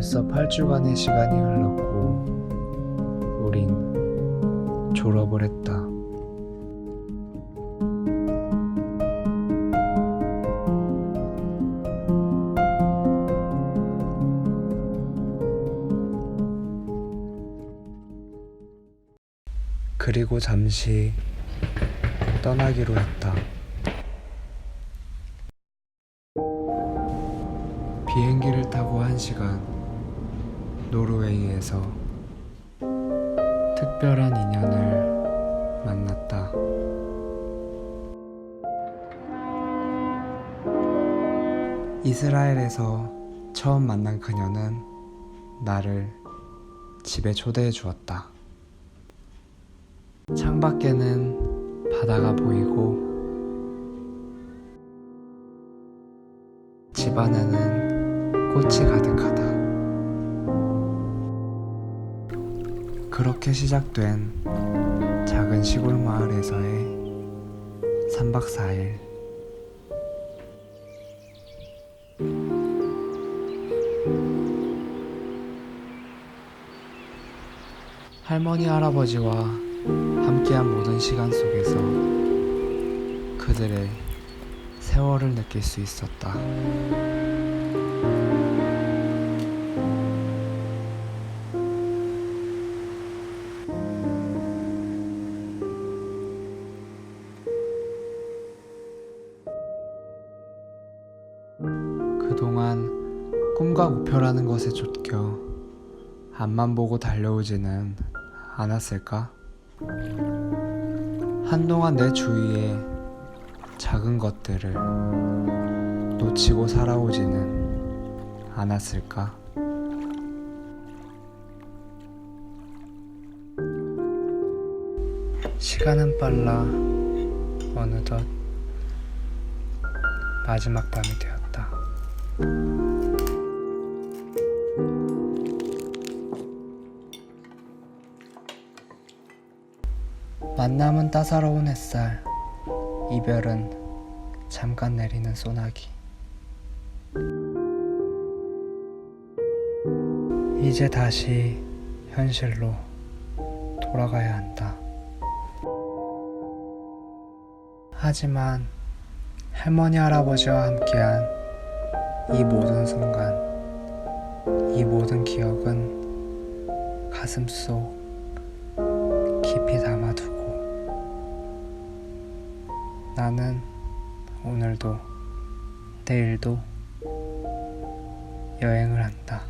벌써 8주간의 시간이 흘렀고, 우린 졸업을 했다. 그리고 잠시 떠나기로 했다. 비행기를 타고 한 시간 노르웨이에서 특별한 인연을 만났다. 이스라엘에서 처음 만난 그녀는 나를 집에 초대해 주었다. 창밖에는 바다가 보이고 집 안에는 꽃이 가득하다. 그렇게 시작된 작은 시골 마을에서의 3박 4일. 할머니, 할아버지와 함께한 모든 시간 속에서 그들의 세월을 느낄 수 있었다. 꿈과 목표라는 것에 쫓겨 앞만 보고 달려오지는 않았을까? 한동안 내 주위에 작은 것들을 놓치고 살아오지는 않았을까? 시간은 빨라 어느덧 마지막 밤이 되었다. 만남은 따사로운 햇살, 이별은 잠깐 내리는 소나기. 이제 다시 현실로 돌아가야 한다. 하지만 할머니 할아버지와 함께한 이 모든 순간, 이 모든 기억은 가슴 속 깊이 담아 나는 오늘도 내일도 여행을 한다.